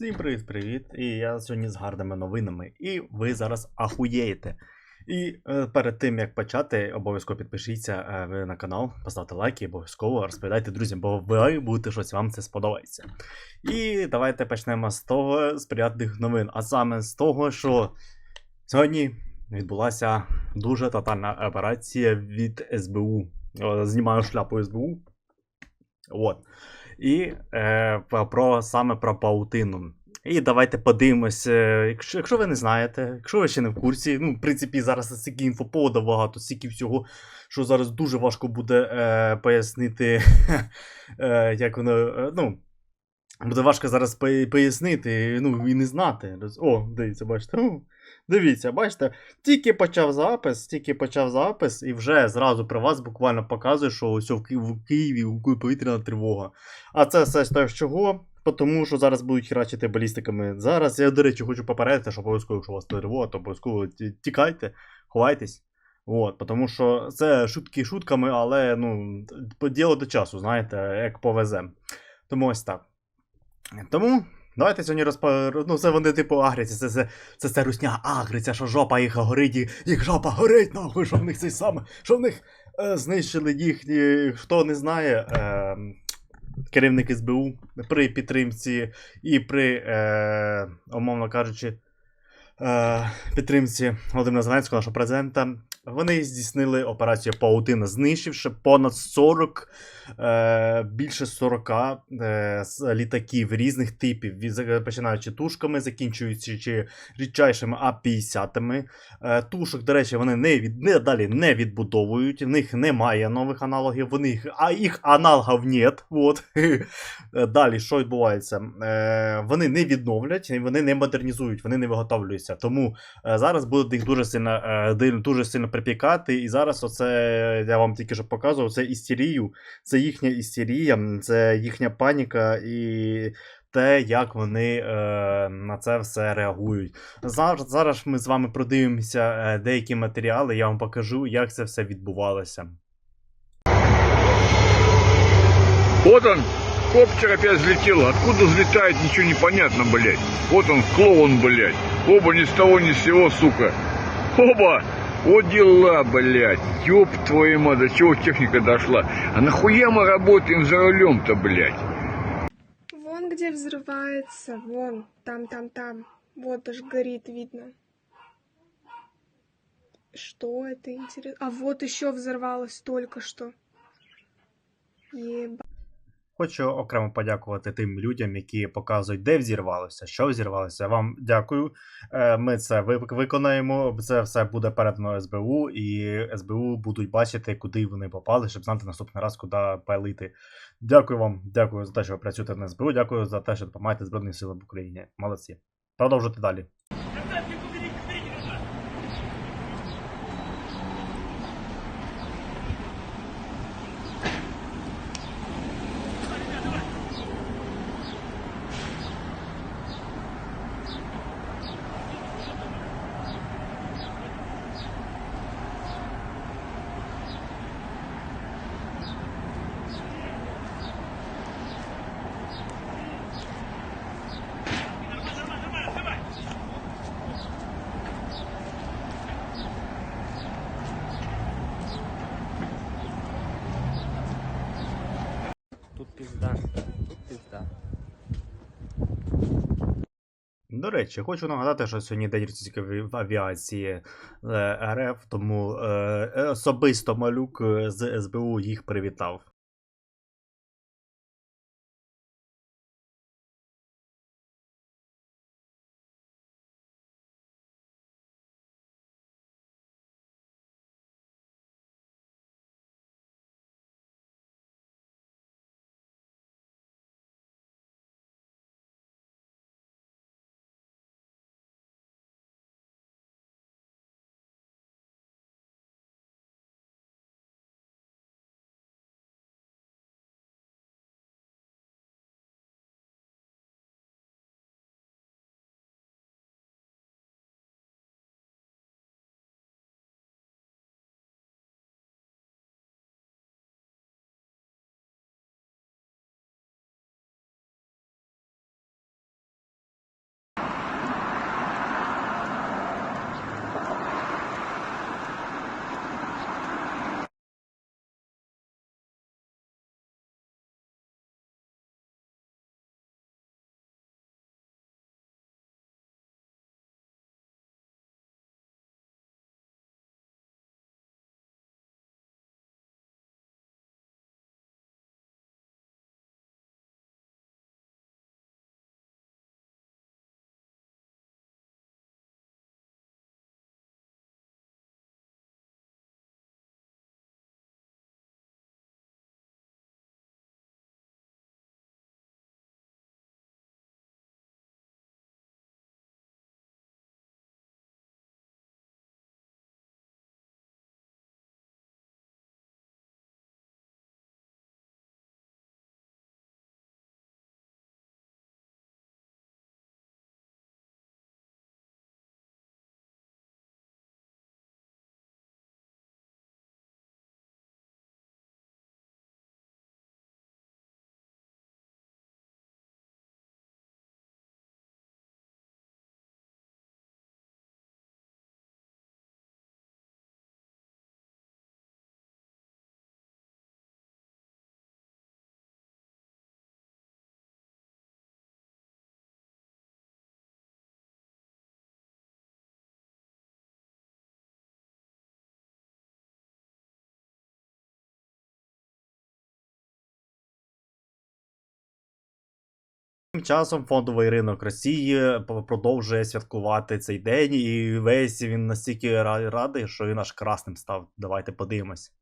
Всім привіт-привіт! І я сьогодні з гарними новинами. І ви зараз ахуєєте. І е, перед тим як почати, обов'язково підпишіться е, на канал, поставте лайки, обов'язково розповідайте друзям, бо ви будете щось, вам це сподобається. І давайте почнемо з того з приятних новин. А саме з того, що сьогодні відбулася дуже тотальна операція від СБУ. Знімаю шляпу СБУ. От. І е, про- саме про паутину. І давайте подивимось. е, Якщо, якщо ви не знаєте, якщо ви ще не в курсі, ну, в принципі, зараз стільки інфоповода багато, стільки всього, що зараз дуже важко буде е, пояснити, е, як воно. Е, ну, буде важко зараз пояснити, ну, і не знати. О, дивіться, бачите. Дивіться, бачите, тільки почав запис, тільки почав запис, і вже зразу при вас буквально показує, що ось в Ки- в Києві повітряна тривога. А це все з того, чого? Тому що зараз будуть херачити балістиками. Зараз я, до речі, хочу попередити, що обов'язково, якщо у вас тривога, то обов'язково тікайте, ховайтесь. От, тому що це шутки шутками, але ну, діло до часу, знаєте, як повезе. Тому ось так. Тому давайте сьогодні розпа... Ну, це вони типу агряться, це, це, це, це русня агриться, що жопа їх горить, і- їх жопа горить, нахуй, що в них цей саме, що в них е, знищили їхні, хто не знає, е, керівник СБУ при підтримці і при, е, умовно кажучи, підтримці Володимира Зеленського, нашого президента, вони здійснили операцію Паутина, знищивши понад 40, е, більше 40 е, літаків різних типів, починаючи тушками, закінчуючи чи рідчайшими А-50. Е, тушок, до речі, вони не, від, не далі не відбудовують, в них немає нових аналогів, вони їх, а їх аналогів нет. Вот. Е, Далі, що відбувається? Е, вони не відновлять, вони не модернізують, вони не виготовлюються. Тому е, зараз будуть їх дуже сильно, е, дуже сильно припікати. І зараз оце я вам тільки що показував, це істерію, це їхня істерія, це їхня паніка і. Те, як вони е, на це все реагують. Зараз, зараз ми з вами продивимося е, деякі матеріали, я вам покажу, як це все відбувалося. Вот коптер опять взлетел. Откуда взлетает, ничего не понятно, блядь. Вот он, клоун, блядь. Оба ни с того, ни с сего, сука. Оба! Вот дела, блядь. Ёб твою мать, до чего техника дошла. А нахуя мы работаем за рулем-то, блядь? Вон где взрывается, вон, там, там, там. Вот аж горит, видно. Что это интересно? А вот еще взорвалось только что. Еба. Хочу окремо подякувати тим людям, які показують, де взірвалося, що взірвалося. Вам дякую. Е, Ми це виконаємо. Це все буде передано СБУ, і СБУ будуть бачити, куди вони попали, щоб знати наступний раз, куди палити. Дякую вам, дякую за те, що ви працюєте на СБУ. Дякую за те, що допомагаєте Збройним силам в Україні. Молодці. Продовжуйте далі. Тут пизда. До речі, хочу нагадати, що сьогодні день російської авіації е, РФ, тому е, особисто малюк е, з СБУ їх привітав. Тим часом фондовий ринок Росії п- продовжує святкувати цей день, і весь він настільки ра- радий, що він аж красним став. Давайте подивимось.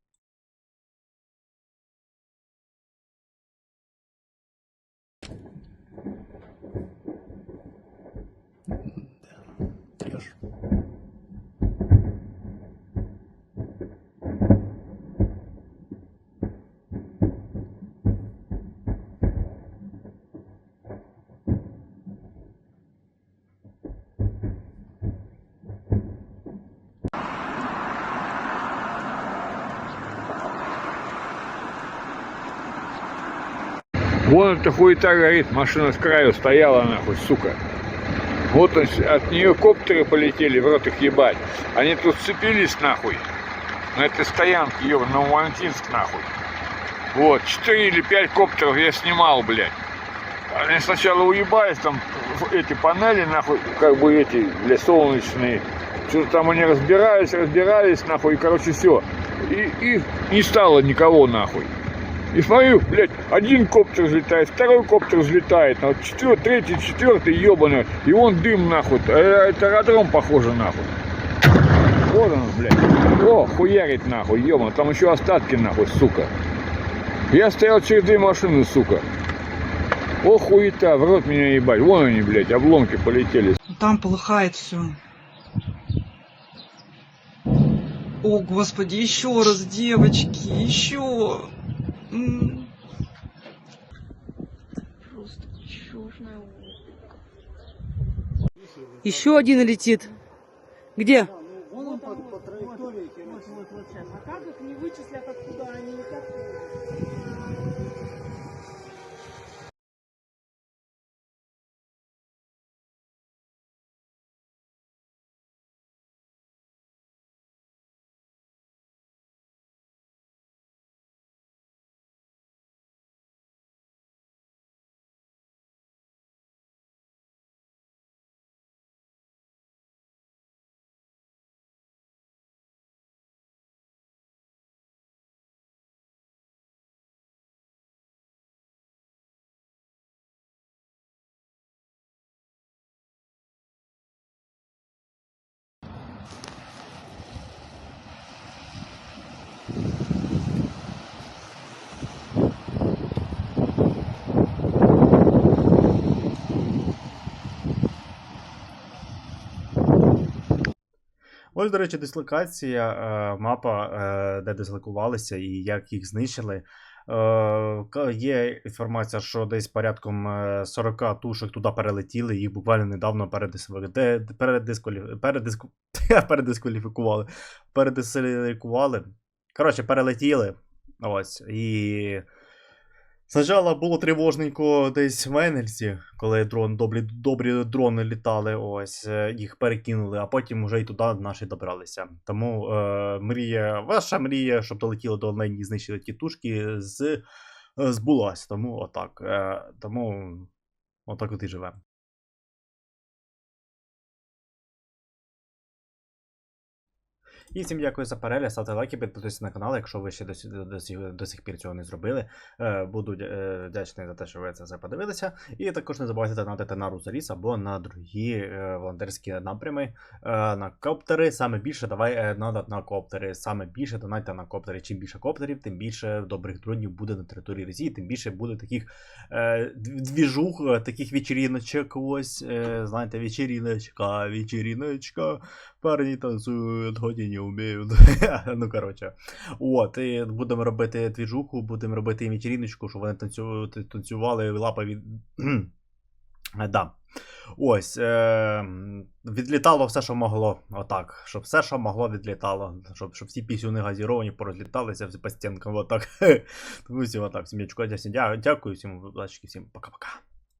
Вон эта хуета горит, машина с краю стояла нахуй, сука. Вот от нее коптеры полетели, в рот их ебать. Они тут сцепились нахуй. На этой стоянке, еб, на Валентинск нахуй. Вот, 4 или 5 коптеров я снимал, блядь. Они сначала уебались, там эти панели, нахуй, как бы эти, для солнечные. Что-то там они разбирались, разбирались, нахуй, и, короче, все. И, и не стало никого, нахуй. И смотрю, блядь, один коптер взлетает, второй коптер взлетает, ну, четвертый, третий, четвертый, ебаный, и вон дым, нахуй, Э, это аэродром похоже, нахуй. Вот он, блядь. О, хуярит, нахуй, ебаный, там еще остатки, нахуй, сука. Я стоял через две машины, сука. О, хуета, в рот меня ебать. Вон они, блядь, обломки полетели. Там полыхает все. О, господи, еще раз, девочки, еще. М. Просто черная Еще один летит. Где? Ось, до речі, дислокація, е, мапа, е, де дислокувалися і як їх знищили. Е, Є інформація, що десь порядком е, 40 тушок туди перелетіли, їх буквально недавно передискваліфікували. Передискваліфікували. Коротше, перелетіли. Ось. І Спочатку було тривожненько десь в Енельсі, коли дрон, добрі, добрі дрони літали, ось е, їх перекинули, а потім вже й туди наші добралися. Тому е, мрія, ваша мрія, щоб долетіли до Олені і знищили ті тушки, з, е, збулась. Тому отак. Е, тому отак от і живемо. І всім дякую за перегляд, ставте лайки, підписуйтесь на канал, якщо ви ще до, сі- до, сі- до сих пір цього не зробили. Е, буду е, вдячний за те, що ви це подивилися. І також не забувайте донатити на Рузаріс або на другі е, волонтерські напрями. На коптери саме більше давай надо на коптери. Саме більше донайте на коптери. Чим більше коптерів, тим більше добрих дронів буде на території Росії, тим більше буде таких двіжух, таких вечериночок. Ось, знаєте, вечериночка, вечериночка. Парні танцюють, годі не вміють. ну, коротше. От, і будемо робити двіжуху, будемо робити їм вечериночку, щоб вони танцю... танцювали лапа від. Да. Ось. Е... Відлітало все, що могло. Отак. Щоб все, що могло, відлітало. Щоб, щоб всі пісюни газіровані порозліталися по стінкам. Отак. Тому всім отак. Всім дякую, всім удачки, всім пока-пока.